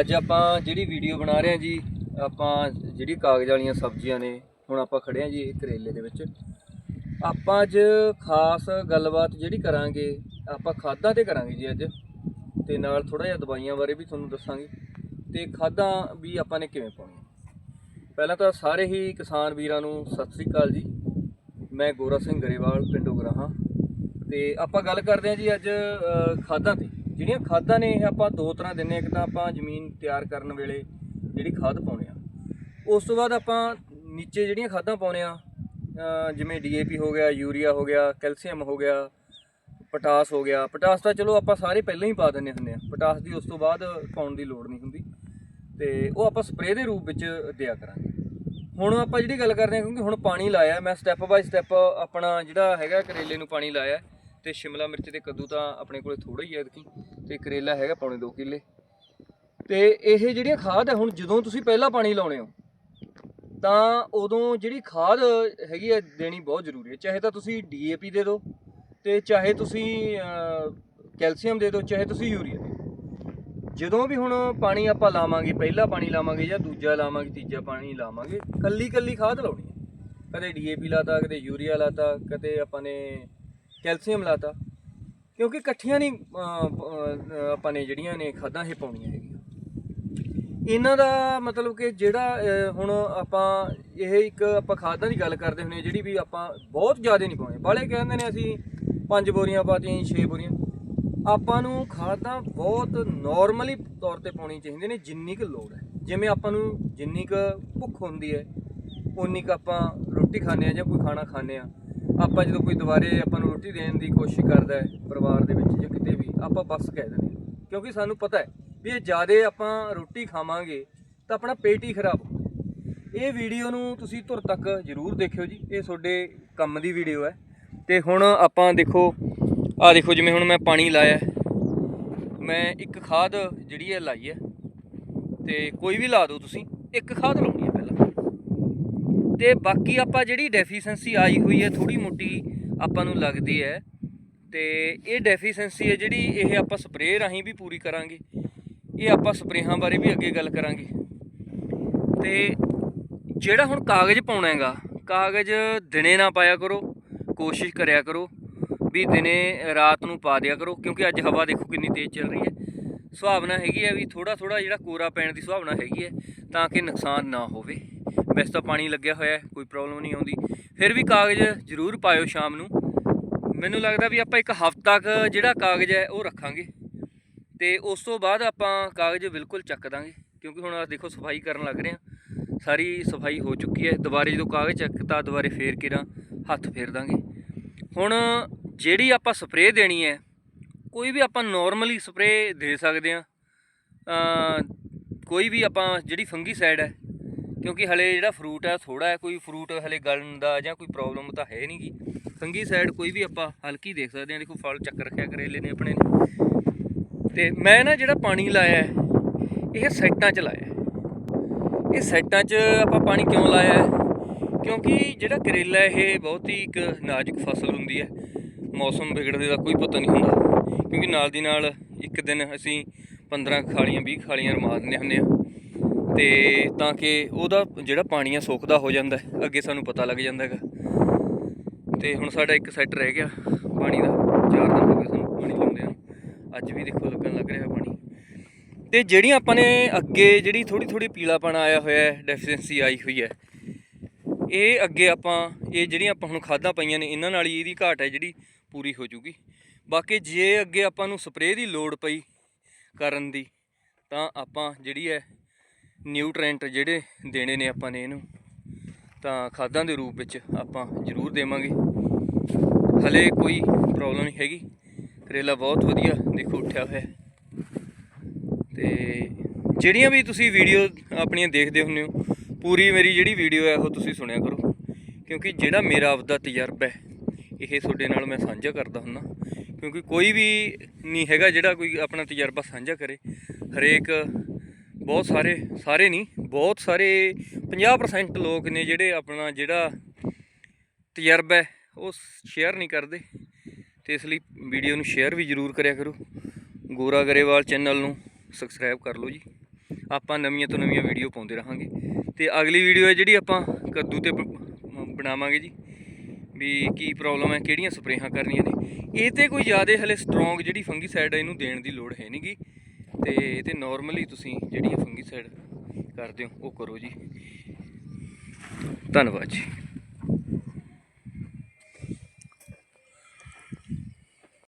ਅੱਜ ਆਪਾਂ ਜਿਹੜੀ ਵੀਡੀਓ ਬਣਾ ਰਹੇ ਹਾਂ ਜੀ, ਆਪਾਂ ਜਿਹੜੀ ਕਾਗਜ਼ ਵਾਲੀਆਂ ਸਬਜ਼ੀਆਂ ਨੇ, ਹੁਣ ਆਪਾਂ ਖੜੇ ਹਾਂ ਜੀ ਇਹ ਕਰੇਲੇ ਦੇ ਵਿੱਚ। ਆਪਾਂ ਅੱਜ ਖਾਸ ਗੱਲਬਾਤ ਜਿਹੜੀ ਕਰਾਂਗੇ, ਆਪਾਂ ਖਾਦਾਂ ਤੇ ਕਰਾਂਗੇ ਜੀ ਅੱਜ। ਤੇ ਨਾਲ ਥੋੜਾ ਜਿਹਾ ਦਵਾਈਆਂ ਬਾਰੇ ਵੀ ਤੁਹਾਨੂੰ ਦੱਸਾਂਗੇ। ਤੇ ਖਾਦਾਂ ਵੀ ਆਪਾਂ ਨੇ ਕਿਵੇਂ ਪਾਉਣੀਆਂ? ਪਹਿਲਾਂ ਤਾਂ ਸਾਰੇ ਹੀ ਕਿਸਾਨ ਵੀਰਾਂ ਨੂੰ ਸਤਿ ਸ੍ਰੀ ਅਕਾਲ ਜੀ। ਮੈਂ ਗੋਰਾ ਸਿੰਘ ਗਰੇਵਾਲ, ਪਿੰਡੋਂ ਗਰਾਹਾਂ। ਤੇ ਆਪਾਂ ਗੱਲ ਕਰਦੇ ਹਾਂ ਜੀ ਅੱਜ ਖਾਦਾਂ ਤੇ। ਜਿਹੜੀਆਂ ਖਾਦਾਂ ਨੇ ਇਹ ਆਪਾਂ ਦੋ ਤਰ੍ਹਾਂ ਦਿੰਨੇ ਹਾਂ। ਇੱਕ ਤਾਂ ਆਪਾਂ ਜ਼ਮੀਨ ਤਿਆਰ ਕਰਨ ਵੇਲੇ ਜਿਹੜੀ ਖਾਦ ਪਾਉਨੇ ਆ ਉਸ ਤੋਂ ਬਾਅਦ ਆਪਾਂ ਨੀਚੇ ਜਿਹੜੀਆਂ ਖਾਦਾਂ ਪਾਉਨੇ ਆ ਅ, ਜਿਵੇਂ ਡੀਏਪੀ ਹੋ ਗਿਆ ਯੂਰੀਆ ਹੋ ਗਿਆ ਕੈਲਸ਼ੀਅਮ ਹੋ ਗਿਆ ਪੋਟਾਸ ਹੋ ਗਿਆ। ਪੋਟਾਸ ਤਾਂ ਚਲੋ ਆਪਾਂ ਸਾਰੇ ਪਹਿਲਾਂ ਹੀ ਪਾ ਦਿੰਨੇ ਹੁੰਦੇ ਆ ਪੋਟਾਸ ਦੀ ਉਸ ਤੋਂ ਬਾਅਦ ਪਾਉਣ ਦੀ ਲੋੜ ਨਹੀਂ ਹੁੰਦੀ। ਤੇ ਉਹ ਆਪਾਂ ਸਪਰੇਅ ਦੇ ਰੂਪ ਵਿੱਚ ਦਿਆ ਕਰਾਂਗੇ। ਹੁਣ ਆਪਾਂ ਜਿਹੜੀ ਗੱਲ ਕਰਦੇ ਹਾਂ ਕਿਉਂਕਿ ਹੁਣ ਪਾਣੀ ਲਾਇਆ ਮੈਂ ਸਟੈਪ ਬਾਈ ਸਟੈਪ ਆਪਣਾ ਜਿਹੜਾ ਹੈਗਾ ਕਰੇਲੇ ਨੂੰ ਪਾਣੀ ਲਾਇਆ। ਤੇ ਸ਼ਿਮਲਾ ਮਿਰਚ ਤੇ ਕੱਦੂ ਤਾਂ ਆਪਣੇ ਕੋਲੇ ਥੋੜਾ ਹੀ ਹੈ ਐਤਕੀ ਤੇ ਕਰੇਲਾ ਹੈਗਾ ਪੌਣੇ 2 ਕਿੱਲੇ। ਤੇ ਇਹ ਜਿਹੜੀਆਂ ਖਾਦ ਹੈ ਹੁਣ ਜਦੋਂ ਤੁਸੀਂ ਪਹਿਲਾਂ ਪਾਣੀ ਲਾਉਣੇ ਹੋ, ਤਾਂ ਉਦੋਂ ਜਿਹੜੀ ਖਾਦ ਹੈਗੀ ਹੈ ਦੇਣੀ ਬਹੁਤ ਜ਼ਰੂਰੀ ਹੈ ਚਾਹੇ ਤਾਂ ਤੁਸੀਂ ਡੀਏਪੀ ਦੇ ਦਿਓ ਤੇ ਚਾਹੇ ਤੁਸੀਂ ਕੈਲਸ਼ੀਅਮ ਦੇ ਦਿਓ, ਚਾਹੇ ਤੁਸੀਂ ਯੂਰੀਆ ਦੇ ਦਿਓ। ਜਦੋਂ ਵੀ ਹੁਣ ਪਾਣੀ ਆਪਾਂ ਲਾਵਾਂਗੇ, ਪਹਿਲਾ ਪਾਣੀ ਲਾਵਾਂਗੇ ਜਾਂ ਦੂਜਾ ਲਾਵਾਂਗੇ, ਤੀਜਾ ਪਾਣੀ ਲਾਵਾਂਗੇ ਕੱਲੀ ਕੱਲੀ ਖਾਦ ਲਾਉਣੀ ਹੈ ਕਦੇ ਡੀਏਪੀ ਲਾਤਾ, ਕਦੇ ਯੂਰੀਆ ਲਾਤਾ, ਕਦੇ ਆਪਾਂ ਨੇ ਕੈਲਸ਼ੀਅਮ ਲਾਤਾ। ਕਿਉਂਕਿ ਇਕੱਠੀਆਂ ਨਹੀਂ ਆਪਾਂ ਨੇ ਜਿਹੜੀਆਂ ਨੇ ਖਾਦਾਂ ਇਹ ਪਾਉਣੀਆਂ ਹੈਗੀਆਂ। ਇਹਨਾਂ ਦਾ ਮਤਲਬ ਕਿ ਜਿਹੜਾ ਹੁਣ ਆਪਾਂ ਇਹ ਇੱਕ ਆਪਾਂ ਖਾਦਾਂ ਦੀ ਗੱਲ ਕਰਦੇ ਹੁੰਦੇ ਹਾਂ, ਜਿਹੜੀ ਵੀ ਆਪਾਂ ਬਹੁਤ ਜ਼ਿਆਦਾ ਨਹੀਂ ਪਾਉਣੀ ਬਾਲੇ ਕਹਿੰਦੇ ਨੇ ਅਸੀਂ ਪੰਜ ਬੋਰੀਆਂ ਪਾਤੀਆਂ ਛੇ ਬੋਰੀਆਂ। ਆਪਾਂ ਨੂੰ ਖਾਦਾਂ ਬਹੁਤ ਨਾਰਮਲੀ ਤੌਰ ਤੇ ਪਾਉਣੀ ਚਾਹੀਦੀਆਂ ਨੇ ਜਿੰਨੀ ਕੁ ਲੋੜ ਹੈ। ਜਿਵੇਂ ਆਪਾਂ ਨੂੰ ਜਿੰਨੀ ਕੁ ਭੁੱਖ ਹੁੰਦੀ ਹੈ ਉਨੀ ਕੁ ਆਪਾਂ ਰੋਟੀ ਖਾਂਦੇ ਆ ਜਾਂ ਕੋਈ ਖਾਣਾ ਖਾਂਦੇ ਆ ਆਪਾਂ ਜਦੋਂ ਕੋਈ ਦੁਬਾਰੇ ਆਪਾਂ ਨੂੰ ਰੋਟੀ ਦੇਣ ਦੀ ਕੋਸ਼ਿਸ਼ ਕਰਦਾ ਹੈ ਪਰਿਵਾਰ ਦੇ ਵਿੱਚ ਜਾਂ ਕਿਤੇ ਵੀ, ਆਪਾਂ ਬਸ ਕਹਿ ਦਿੰਦੇ ਹਾਂ। ਕਿਉਂਕਿ ਸਾਨੂੰ ਪਤਾ ਹੈ ਵੀ ਇਹ ਜ਼ਿਆਦੇ ਆਪਾਂ ਰੋਟੀ ਖਾਵਾਂਗੇ ਤਾਂ ਆਪਣਾ ਪੇਟ ਹੀ ਖਰਾਬ ਹੋਊ। ਇਹ ਵੀਡੀਓ ਨੂੰ ਤੁਸੀਂ ਧੁਰ ਤੱਕ ਜ਼ਰੂਰ ਦੇਖਿਓ ਜੀ। ਇਹ ਤੁਹਾਡੇ ਕੰਮ ਦੀ ਵੀਡੀਓ ਹੈ। ਤੇ ਹੁਣ ਆਪਾਂ ਦੇਖੋ ਆ ਦੇਖੋ ਜਿਵੇਂ ਹੁਣ ਮੈਂ ਪਾਣੀ ਲਾਇਆ ਮੈਂ ਇੱਕ ਖਾਦ ਜਿਹੜੀ ਹੈ ਲਾਈ ਹੈ। ਤੇ ਕੋਈ ਵੀ ਲਾ ਦਿਓ ਤੁਸੀਂ, ਇੱਕ ਖਾਦ ਲਾਉਣੀ ਤੇ ਬਾਕੀ ਆਪਾਂ ਜਿਹੜੀ ਡੈਫੀਸ਼ੈਂਸੀ ਆਈ ਹੋਈ ਹੈ ਥੋੜੀ ਮੋਟੀ ਆਪਾਂ ਨੂੰ ਲੱਗਦੀ ਹੈ ਤੇ ਇਹ ਡੈਫੀਸ਼ੈਂਸੀ ਹੈ ਜਿਹੜੀ ਇਹ ਆਪਾਂ ਸਪਰੇਅ ਰਾਹੀਂ ਵੀ ਪੂਰੀ ਕਰਾਂਗੇ। ਇਹ ਆਪਾਂ ਸਪਰੇਹਾਂ ਬਾਰੇ ਵੀ ਅੱਗੇ ਗੱਲ ਕਰਾਂਗੇ। ਤੇ ਜਿਹੜਾ ਹੁਣ ਕਾਗਜ਼ ਪਾਉਣਾ ਹੈਗਾ, ਕਾਗਜ਼ ਦਿਨੇ ਨਾ ਪਾਇਆ ਕਰੋ, ਕੋਸ਼ਿਸ਼ ਕਰਿਆ ਕਰੋ ਵੀ ਦਿਨੇ, ਰਾਤ ਨੂੰ ਪਾ ਦਿਆ ਕਰੋ, ਕਿਉਂਕਿ ਅੱਜ ਹਵਾ ਦੇਖੋ ਕਿੰਨੀ ਤੇਜ਼ ਚੱਲ ਰਹੀ ਹੈ। ਸੁਭਾਵਨਾ ਹੈਗੀ ਹੈ ਵੀ ਥੋੜਾ ਥੋੜਾ ਜਿਹੜਾ ਕੋਰਾ ਪੈਣ ਦੀ ਸੁਭਾਵਨਾ ਹੈਗੀ ਹੈ, ਤਾਂ ਕਿ ਨੁਕਸਾਨ ਨਾ ਹੋਵੇ। ਵੈਸੇ ਤਾਂ ਪਾਣੀ ਲੱਗਿਆ ਹੋਇਆ ਕੋਈ ਪ੍ਰੋਬਲਮ ਨਹੀਂ ਆਉਂਦੀ। ਫਿਰ ਵੀ ਕਾਗਜ਼ ਜ਼ਰੂਰ ਪਾਇਓ ਸ਼ਾਮ ਨੂੰ। ਮੈਨੂੰ ਲੱਗਦਾ ਵੀ ਆਪਾਂ ਇੱਕ ਹਫ਼ਤਾ ਕ ਜਿਹੜਾ ਕਾਗਜ਼ ਹੈ, ਉਹ ਰੱਖਾਂਗੇ। ਤੇ ਉਸ ਤੋਂ ਬਾਅਦ ਆਪਾਂ ਕਾਗਜ਼ ਬਿਲਕੁਲ ਚੱਕ ਦਾਂਗੇ, ਕਿਉਂਕਿ ਹੁਣ ਆਹ ਦੇਖੋ ਸਫ਼ਾਈ ਕਰਨ ਲੱਗ ਰਹੇ ਹਾਂ। ਸਾਰੀ ਸਫ਼ਾਈ ਹੋ ਚੁੱਕੀ ਹੈ। ਦੁਬਾਰੇ ਜਦੋਂ ਕਾਗਜ਼ ਚੱਕਤਾ, ਦੁਬਾਰੇ ਫੇਰ ਕਿਰਾਂ ਹੱਥ ਫੇਰ ਦਾਂਗੇ। ਹੁਣ ਜਿਹੜੀ ਆਪਾਂ ਸਪਰੇਅ ਦੇਣੀ ਹੈ, ਕੋਈ ਵੀ ਆਪਾਂ ਨਾਰਮਲੀ ਸਪਰੇਅ ਦੇ ਸਕਦੇ ਹਾਂ। ਕੋਈ ਵੀ ਆਪਾਂ ਜਿਹੜੀ ਫੰਗੀ ਸਾਈਡ ਹੈ ਕਿਉਂਕਿ ਹਲੇ ਜਿਹੜਾ ਫਰੂਟ ਹੈ ਥੋੜਾ ਹੈ ਕੋਈ ਫਰੂਟ ਹਲੇ ਗਲਣ ਦਾ ਜਾਂ ਕੋਈ ਪ੍ਰੋਬਲਮ ਤਾਂ ਹੈ ਨਹੀਂਗੀ ਫੰਗੀ ਸਾਈਡ ਕੋਈ ਵੀ ਆਪਾਂ ਹਲਕੀ ਦੇਖ ਸਕਦੇ ਹਾਂ, ਦੇਖੋ ਫਲ ਚੱਕ ਰੱਖਿਆ ਕਰੇਲੇ ਨੇ ਆਪਣੇ। ਨੇ ਤੇ ਮੈਂ ਨਾ ਜਿਹੜਾ ਪਾਣੀ ਲਾਇਆ, ਇਹ ਸੈਟਾਂ 'ਚ ਲਾਇਆ। ਇਹ ਸੈਟਾਂ 'ਚ ਆਪਾਂ ਪਾਣੀ ਕਿਉਂ ਲਾਇਆ? ਕਿਉਂਕਿ ਜਿਹੜਾ ਕਰੇਲਾ ਇਹ ਬਹੁਤ ਹੀ ਇੱਕ ਨਾਜ਼ੁਕ ਫਸਲ ਹੁੰਦੀ ਹੈ। ਮੌਸਮ ਵਿਗੜਦੇ ਦਾ ਕੋਈ ਪਤਾ ਨਹੀਂ ਹੁੰਦਾ। ਕਿਉਂਕਿ ਨਾਲ ਦੀ ਨਾਲ ਇੱਕ ਦਿਨ ਅਸੀਂ 15 ਖਾਲੀਆਂ 20 ਖਾਲੀਆਂ ਰਮਾ ਦਿੰਦੇ ਹੁੰਦੇ ਆ ਤੇ ਤਾਂ ਕਿ ਉਹਦਾ ਜਿਹੜਾ ਪਾਣੀ ਆ ਸੋਖਦਾ ਹੋ ਜਾਂਦਾ, ਅੱਗੇ ਸਾਨੂੰ ਪਤਾ ਲੱਗ ਜਾਂਦਾ ਹੈਗਾ। ਤੇ ਹੁਣ ਸਾਡਾ ਇੱਕ ਸੈੱਟ ਰਹਿ ਗਿਆ ਪਾਣੀ ਦਾ, ਚਾਰ ਦਿਨ ਹੋ ਗਏ ਸਾਨੂੰ ਪਾਣੀ ਲਾਉਂਦੇ ਆ ਅੱਜ ਵੀ ਦੇਖੋ ਲੱਗਣ ਲੱਗ ਰਿਹਾ ਪਾਣੀ। ਤੇ ਜਿਹੜੀਆਂ ਆਪਾਂ ਨੇ ਅੱਗੇ ਜਿਹੜੀ ਥੋੜੀ ਥੋੜੀ ਪੀਲਾਪਣ ਆਇਆ ਹੋਇਆ ਹੈ ਡੈਫੀਸ਼ੀਐਂਸੀ ਆਈ ਹੋਈ ਹੈ, ਇਹ ਅੱਗੇ ਆਪਾਂ, ਇਹ ਜਿਹੜੀਆਂ ਆਪਾਂ ਹੁਣ ਖਾਦਾਂ ਪਈਆਂ ਨੇ, ਇਹਨਾਂ ਨਾਲ ਹੀ ਇਹਦੀ ਘਾਟ ਹੈ ਜਿਹੜੀ ਪੂਰੀ ਹੋ ਜੂਗੀ। ਬਾਕੀ ਜੇ ਅੱਗੇ ਆਪਾਂ ਨੂੰ ਸਪਰੇਅ ਦੀ ਲੋੜ ਪਈ ਕਰਨ ਦੀ, ਤਾਂ ਆਪਾਂ ਜਿਹੜੀ ਹੈ ਨਿਊਟ੍ਰੈਂਟ ਜਿਹੜੇ ਦੇਣੇ ਨੇ ਆਪਾਂ ਨੇ ਇਹਨੂੰ, ਤਾਂ ਖਾਦਾਂ ਦੇ ਰੂਪ ਵਿੱਚ ਆਪਾਂ ਜ਼ਰੂਰ ਦੇਵਾਂਗੇ। ਹਲੇ ਕੋਈ ਪ੍ਰੋਬਲਮ ਨਹੀਂ ਹੈਗੀ। ਕਰੇਲਾ ਬਹੁਤ ਵਧੀਆ ਦੇਖੋ, ਉੱਠਿਆ ਹੋਇਆ ਹੈ। ਤੇ ਜਿਹੜੀਆਂ ਵੀ ਤੁਸੀਂ ਵੀਡੀਓ ਆਪਣੀਆਂ ਦੇਖਦੇ ਹੁੰਦੇ ਹੋ, ਪੂਰੀ ਮੇਰੀ ਜਿਹੜੀ ਵੀਡੀਓ ਹੈ, ਉਹ ਤੁਸੀਂ ਸੁਣਿਆ ਕਰੋ। ਕਿਉਂਕਿ ਜਿਹੜਾ ਮੇਰਾ ਆਪਦਾ ਤਜਰਬਾ ਹੈ, ਇਹ ਤੁਹਾਡੇ ਨਾਲ ਮੈਂ ਸਾਂਝਾ ਕਰਦਾ ਹੁੰਦਾ। ਕਿਉਂਕਿ ਕੋਈ ਵੀ ਨਹੀਂ ਹੈਗਾ ਜਿਹੜਾ ਕੋਈ ਆਪਣਾ ਤਜਰਬਾ ਸਾਂਝਾ ਕਰੇ। ਹਰੇਕ ਬਹੁਤ ਸਾਰੇ ਸਾਰੇ ਨਹੀਂ, ਬਹੁਤ ਸਾਰੇ 50% ਲੋਕ ਨੇ ਜਿਹੜੇ ਆਪਣਾ ਜਿਹੜਾ ਤਜਰਬਾ ਹੈ, ਉਹ ਸ਼ੇਅਰ ਨਹੀਂ ਕਰਦੇ। ਤੇ ਇਸ ਲਈ ਵੀਡੀਓ ਨੂੰ ਸ਼ੇਅਰ ਵੀ ਜ਼ਰੂਰ ਕਰਿਆ ਕਰੋ। ਗੋਰਾ ਗਰੇਵਾਲ ਚੈਨਲ ਨੂੰ ਸਬਸਕ੍ਰਾਈਬ ਕਰ ਲਓ ਜੀ। ਆਪਾਂ ਨਵੀਆਂ ਤੋਂ ਨਵੀਆਂ ਵੀਡੀਓ ਪਾਉਂਦੇ ਰਹਾਂਗੇ। ਤੇ ਅਗਲੀ ਵੀਡੀਓ ਹੈ ਜਿਹੜੀ ਆਪਾਂ ਕੱਦੂ ਤੇ ਬਣਾਵਾਂਗੇ ਜੀ। ਵੀ ਕੀ ਪ੍ਰੋਬਲਮ ਹੈ, ਕਿਹੜੀਆਂ ਸਪਰੇਹਾਂ ਕਰਨੀਆਂ ਨੇ। ਇਹ ਤੇ ਕੋਈ ਜ਼ਿਆਦਾ ਹਲੇ ਸਟਰੋਂਗ ਜਿਹੜੀ ਫੰਗੀਸਾਈਡ ਹੈ, ਇਹਨੂੰ ਦੇਣ ਦੀ ਲੋੜ ਹੈ ਨਹੀਂਗੀ ਤੇ ਇਹ ਤੇ ਨਾਰਮਲੀ ਤੁਸੀਂ ਜਿਹੜੀ ਫੰਗੀਸਾਈਡ ਕਰਦੇ ਹੋ ਉਹ ਕਰੋ ਜੀ। ਧੰਨਵਾਦ ਜੀ।